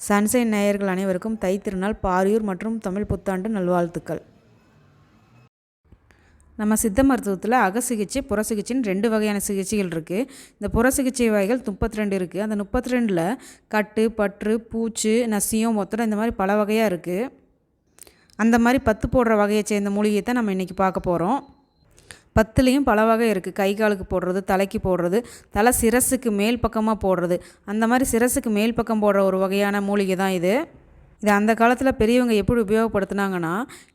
Sunshine நேயர்கள் அனைவருக்கும் தை திருநாள் பாரியூர் மற்றும் தமிழ் புத்தாண்டு நல்வாழ்த்துக்கள். நம்ம சித்த மருத்துவத்தில் அக சிகிச்சை புற சிகிச்சைன்னு ரெண்டு வகையான சிகிச்சைகள் இருக்குது இந்த புற சிகிச்சை வகைகள் முப்பத்தி ரெண்டு இருக்குது அந்த முப்பத்தி ரெண்டில் கட்டு பற்று பூச்சு நசியம் மொத்தம் இந்த மாதிரி பல வகையாக இருக்குது அந்த மாதிரி பத்து போடுற வகையை சேர்ந்த மூலிகையை தான் நம்ம இன்றைக்கி பார்க்க போகிறோம் பத்துலேயும் பல வகை இருக்குது கை காலுக்கு போடுறது தலைக்கு போடுறது தலை சிரசுக்கு மேல் பக்கமாக போடுறது. அந்த மாதிரி சிரசுக்கு மேல் பக்கம் போடுற ஒரு வகையான மூலிகை தான் இது. இது அந்த காலத்தில் பெரியவங்க எப்படி உபயோகப்படுத்துனாங்கன்னா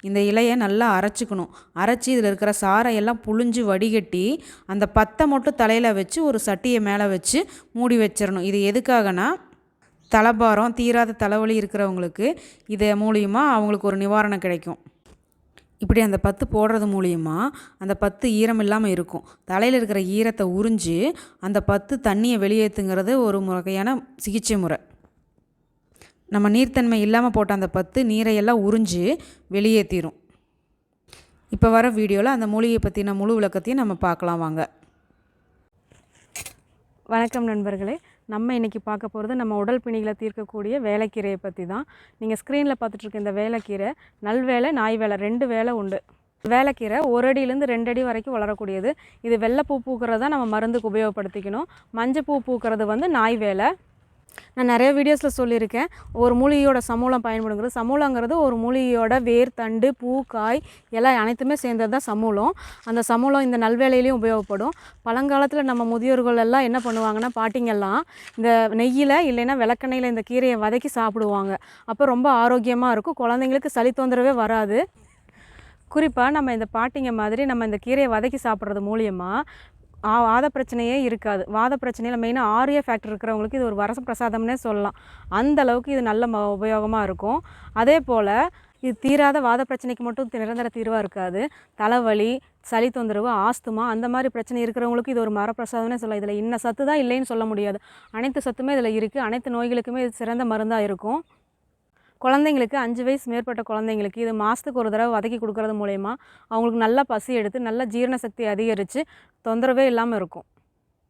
இந்த இலையை நல்லா அரைச்சிக்கணும். அரைச்சி இதில் இருக்கிற சாரையெல்லாம் எல்லாம் புழிஞ்சு வடிகட்டி அந்த பத்தை மட்டும் தலையில் வச்சு ஒரு சட்டியை மேலே வச்சு மூடி வச்சிடணும். இது எதுக்காகனா தலைபாரம் தீராத தலைவலி இருக்கிறவங்களுக்கு இது மூலியமாக அவங்களுக்கு ஒரு நிவாரணம் கிடைக்கும். இப்படி அந்த பத்து போடுறது மூலியமா அந்த பத்து ஈரம் இல்லாமல் இருக்கும். தலையில் இருக்கிற ஈரத்தை உறிஞ்சு அந்த பத்து தண்ணியை வெளியேற்றுங்கிறது ஒரு வகையான சிகிச்சை முறை. நம்ம நீர்த்தன்மை இல்லாமல் போட்ட அந்த பத்து நீரையெல்லாம் உறிஞ்சு வெளியேற்றிடும் இப்போ வர வீடியோவில் அந்த மூலிகை பற்றின முழு விளக்கத்தையும் நம்ம பார்க்கலாம் வாங்க. வணக்கம் நண்பர்களே. நம்ம இன்றைக்கி பார்க்க போகிறது நம்ம உடல் பிணிகளை தீர்க்கக்கூடிய வேலைக்கீரையை பற்றி தான். நீங்கள் ஸ்க்ரீனில் பார்த்துட்ருக்க இந்த வேலைக்கீரை நல் வேலை நாய் வேலை ரெண்டு வேலை உண்டு. வேலைக்கீரை ஒரு அடியிலேருந்து ரெண்டு அடி வரைக்கும் வளரக்கூடியது. இது வெள்ளை பூ பூக்கிறது தான் நம்ம மருந்துக்கு உபயோகப்படுத்திக்கணும். மஞ்சள் பூ பூக்கிறது வந்து நாய் வேலை நான் நிறைய வீடியோஸில் சொல்லியிருக்கேன். ஒரு மூலிகையோட சமூலம் பயன்படுங்கிறது சமூலங்கிறது ஒரு மூலிகையோட வேர் தண்டு பூ காய் எல்லாம் அனைத்துமே சேர்ந்தது தான் சமூலம். அந்த சமூலம் இந்த நல்வேலையிலையும் உபயோகப்படும். பழங்காலத்தில் நம்ம முதியோர்கள் எல்லாம் என்ன பண்ணுவாங்கன்னா பாட்டிங்கெல்லாம் இந்த நெய்யில் இல்லைன்னா விளக்கெண்ணெயில் இந்த கீரையை வதக்கி சாப்பிடுவாங்க. அப்போ ரொம்ப ஆரோக்கியமாக இருக்கும். குழந்தைங்களுக்கு சளி தொந்தரவே வராது. குறிப்பாக நம்ம இந்த பாட்டிங்க மாதிரி நம்ம இந்த கீரையை வதக்கி சாப்பிட்றது மூலியமாக வாத பிரச்சனையே இருக்காது. வாத பிரச்சனையில் மெயினாக ஆரிய ஃபேக்டர் இருக்கிறவங்களுக்கு இது ஒரு வரச பிரசாதம்னே சொல்லலாம். அந்த அளவுக்கு இது நல்ல ம உபயோகமாக இருக்கும். அதே போல் இது தீராத வாத பிரச்சனைக்கு மட்டும் நிரந்தர தீர்வாக இருக்காது. தலைவலி சளி தொந்தரவு ஆஸ்துமா அந்த மாதிரி பிரச்சனை இருக்கிறவங்களுக்கு இது ஒரு மரப்பிரசாதம்னே சொல்லலாம். இதில் இன்ன சத்து தான் இல்லைன்னு சொல்ல முடியாது. அனைத்து சத்துமே இதில் இருக்குது அனைத்து நோய்களுக்குமே இது சிறந்த மருந்தாக இருக்கும். குழந்தைங்களுக்கு அஞ்சு வயசு மேற்பட்ட குழந்தைங்களுக்கு இது மாதத்துக்கு ஒரு தடவை வதக்கி கொடுக்கறது மூலயமா அவங்களுக்கு நல்லா பசி எடுத்து நல்லா ஜீரண சக்தி அதிகரித்து தொந்தரவே இல்லாமல் இருக்கும்.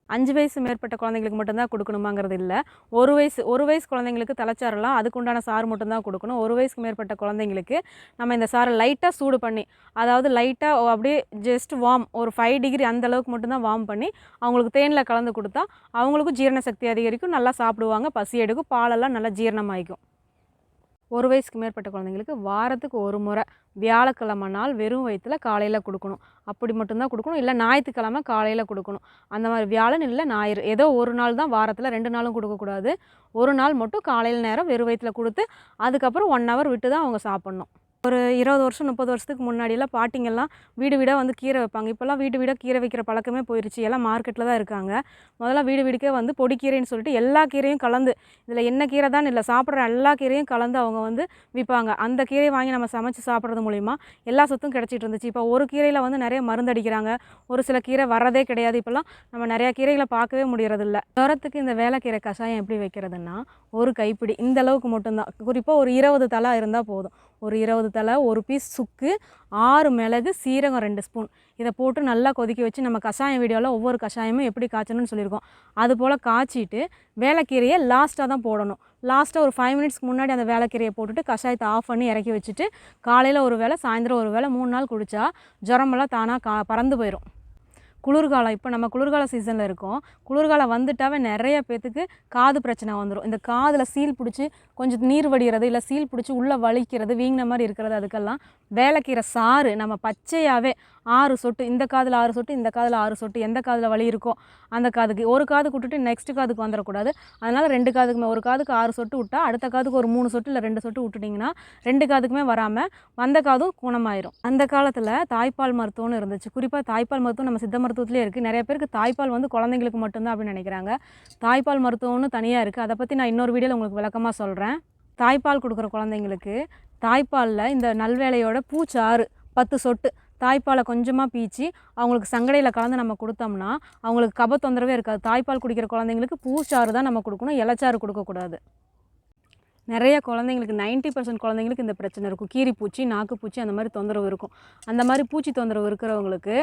அஞ்சு வயசு மேற்பட்ட குழந்தைங்களுக்கு மட்டும்தான் கொடுக்கணுமாங்கிறது இல்லை. ஒரு வயசு ஒரு வயசு குழந்தைங்களுக்கு தலைச்சாரெல்லாம் அதுக்குண்டான சாறு மட்டும்தான் கொடுக்கணும். ஒரு வயசுக்கு மேற்பட்ட குழந்தைங்களுக்கு நம்ம இந்த சாரை லைட்டாக சூடு பண்ணி அதாவது லைட்டாக அப்படியே ஜஸ்ட் வார்ம் ஒரு ஃபைவ் டிகிரி அந்த அளவுக்கு மட்டும்தான் வார்ம் பண்ணி அவங்களுக்கு தேனில் கலந்து கொடுத்தா அவங்களுக்கும் ஜீரண சக்தி அதிகரிக்கும் நல்லா சாப்பிடுவாங்க பசி எடுக்கும் பாலெல்லாம் நல்லா ஜீரணமாயிக்கும். ஒரு வயசுக்கு மேற்பட்ட குழந்தைங்களுக்கு வாரத்துக்கு ஒரு முறை வியாழக்கிழமை நாள் வெறும் வயிற்றுல காலையில் கொடுக்கணும். அப்படி மட்டும்தான் கொடுக்கணும். இல்லை ஞாயிற்றுக்கிழமை காலையில் கொடுக்கணும். அந்த மாதிரி வியாழன் இல்லை ஞாயிறு. ஏதோ ஒரு நாள் தான் வாரத்தில் ரெண்டு நாளும் கொடுக்கக்கூடாது. ஒரு நாள் மட்டும் காலையில் நேரம் வெறும் வயிற்றுல கொடுத்து அதுக்கப்புறம் ஒன் ஹவர் விட்டு தான் அவங்க சாப்பிட்ணும். ஒரு இருபது வருஷம் முப்பது வருஷத்துக்கு முன்னாடியெல்லாம் பாட்டிங்கெல்லாம் வீடு வீடாக வந்து கீரை வைப்பாங்க. இப்போல்லாம் வீடு வீடாக கீரை வைக்கிற பழக்கமே போயிடுச்சு எல்லாம் மார்க்கெட்டில் தான் இருக்காங்க. முதல்ல வீடு வீடுக்கே வந்து பொடிக்கீரைன்னு சொல்லிட்டு எல்லா கீரையும் கலந்து இதில் என்ன கீரை தான் இல்லை சாப்பிட்ற எல்லா கீரையும் கலந்து அவங்க வந்து விற்பாங்க. அந்த கீரையை வாங்கி நம்ம சமைச்சு சாப்பிட்றது மூலிமா எல்லா சொத்தும் கிடச்சிட்டு இருந்துச்சு. இப்போ ஒரு கீரையில் வந்து நிறைய மருந்து அடிக்கிறாங்க. ஒரு சில கீரை வரதே கிடையாது. இப்போல்லாம் நம்ம நிறையா கீரைகளை பார்க்கவே முடியறதில்ல. ஜுரத்துக்கு இந்த வேலைக்கீரை கஷாயம் எப்படி வைக்கிறதுன்னா ஒரு கைப்பிடி. இந்த அளவுக்கு மட்டும்தான். குறிப்பாக ஒரு இருபது தலை இருந்தால் போதும். ஒரு இருபது தலை ஒரு பீஸ் சுக்கு ஆறு மிளகு சீரகம் ரெண்டு ஸ்பூன் இதை போட்டு நல்லா கொதிக்க வச்சு நம்ம கஷாயம் வீடியோவில் ஒவ்வொரு கஷாயமும் எப்படி காய்ச்சணும்னு சொல்லியிருக்கோம். அது போல் காய்ச்சிட்டு வேலைக்கீரையை லாஸ்ட்டாக தான் போடணும். லாஸ்ட்டாக ஒரு ஃபைவ் மினிட்ஸ்க்கு முன்னாடி அந்த வேலைக்கீரையை போட்டுட்டு கஷாயத்தை ஆஃப் பண்ணி இறக்கி வச்சுட்டு காலையில் ஒரு வேளை சாயந்தரம் ஒரு வேளை மூணு நாள் குடித்தா ஜுரமெல்லாம் தானாக கா பறந்து போயிடும் குளிர்காலம் இப்போ நம்ம குளிர்கால சீசனில் இருக்கோம். குளிர்காலம் வந்துட்டாவே நிறைய பேத்துக்கு காது பிரச்சனை வந்துடும் இந்த காதில் சீல் பிடிச்சி கொஞ்சம் நீர் வடிகிறது இல்லை சீல் பிடிச்சி உள்ளே வலிக்கிறது வீங்கின மாதிரி இருக்கிறது அதுக்கெல்லாம் வேலைக்கீரை சாறு நம்ம பச்சையாகவே ஆறு சொட்டு இந்த காதில் ஆறு சொட்டு இந்த காதில் ஆறு சொட்டு எந்த காதில் வலி இருக்கோ அந்த காதுக்கு. ஒரு காது விட்டுட்டு நெக்ஸ்ட் காதுக்கு வந்துடக்கூடாது. அதனால் ரெண்டு காதுக்குமே ஒரு காதுக்கு ஆறு சொட்டு விட்டால் அடுத்த காதுக்கு ஒரு மூணு சொட்டு இல்லை ரெண்டு சொட்டு விட்டுட்டிங்கன்னா ரெண்டு காதுக்குமே வராமல் வந்த காதும் குணமாயிரும். அந்த காலத்தில் தாய்ப்பால் மருத்துவம்னு இருந்துச்சு. குறிப்பாக தாய்ப்பால் மருத்துவம் நம்ம சித்த மருத்துவத்திலே இருக்குது நிறைய பேருக்கு தாய்ப்பால் வந்து குழந்தைங்களுக்கு மட்டும்தான் அப்படின்னு நினைக்கிறாங்க. தாய்ப்பால் மருத்துவம்னு தனியாக இருக்குது அதை பற்றி நான் இன்னொரு வீடியோவில் உங்களுக்கு விளக்கமாக சொல்கிறேன் தாய்ப்பால் கொடுக்குற குழந்தைங்களுக்கு தாய்ப்பாலில் இந்த நல்வேலையோட பூச்சாறு பத்து சொட்டு தாய்ப்பாலை கொஞ்சமாக பீச்சி அவங்களுக்கு சங்கடையில் கலந்து நம்ம கொடுத்தோம்னா அவங்களுக்கு கப தொந்தரவே இருக்காது. தாய்ப்பால் குடிக்கிற குழந்தைங்களுக்கு பூச்சாறு தான் நம்ம கொடுக்கணும். இலச்சாறு கொடுக்கக்கூடாது. நிறைய குழந்தைங்களுக்கு 90% பர்சன்ட் குழந்தைங்களுக்கு இந்த பிரச்சனை இருக்கும். கீரி பூச்சி நாக்கு பூச்சி அந்த மாதிரி தொந்தரவு இருக்கும். அந்த மாதிரி பூச்சி தொந்தரவு இருக்கிறவங்களுக்கு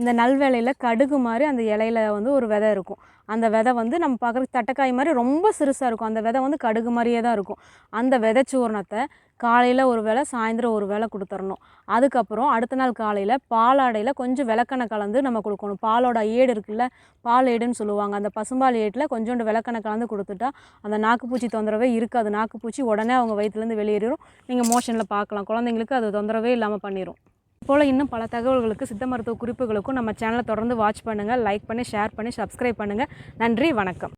இந்த நல்வேலையில் கடுகு மாதிரி அந்த இலையில வந்து ஒரு விதை இருக்கும். அந்த விதை வந்து நம்ம பார்க்குறதுக்கு தட்டைக்காய் மாதிரி ரொம்ப சிறுசாக இருக்கும். அந்த விதை வந்து கடுகு மாதிரியே தான் இருக்கும். அந்த விதை சூர்ணத்தை காலையில் ஒரு வேளை சாயந்தரம் ஒரு வேளை கொடுத்துடணும் அதுக்கப்புறம் அடுத்த நாள் காலையில் பாலாடையில் கொஞ்சம் விளக்கெண்ணெய் கலந்து நம்ம கொடுக்கணும். பாலோட ஏடு இருக்குல்ல பால் ஏடுன்னு சொல்லுவாங்க. அந்த பசும்பால் ஏட்டில் கொஞ்சோண்டு விளக்கெண்ணெய் கலந்து கொடுத்துட்டா அந்த நாக்குப்பூச்சி தொந்தரவே இருக்காது. நாக்குப்பூச்சி உடனே அவங்க வயிற்றுலேருந்து வெளியேறிடும் நீங்கள் மோஷனில் பார்க்கலாம். குழந்தைங்களுக்கு அது தொந்தரவே இல்லாமல் பண்ணிடும் போல் இன்னும் பல தகவல்களுக்கு சித்த மருத்துவ குறிப்புகளுக்கும் நம்ம சேனலை தொடர்ந்து வாட்ச் பண்ணுங்கள் லைக் பண்ணி ஷேர் பண்ணி சப்ஸ்கிரைப் பண்ணுங்கள் நன்றி வணக்கம்.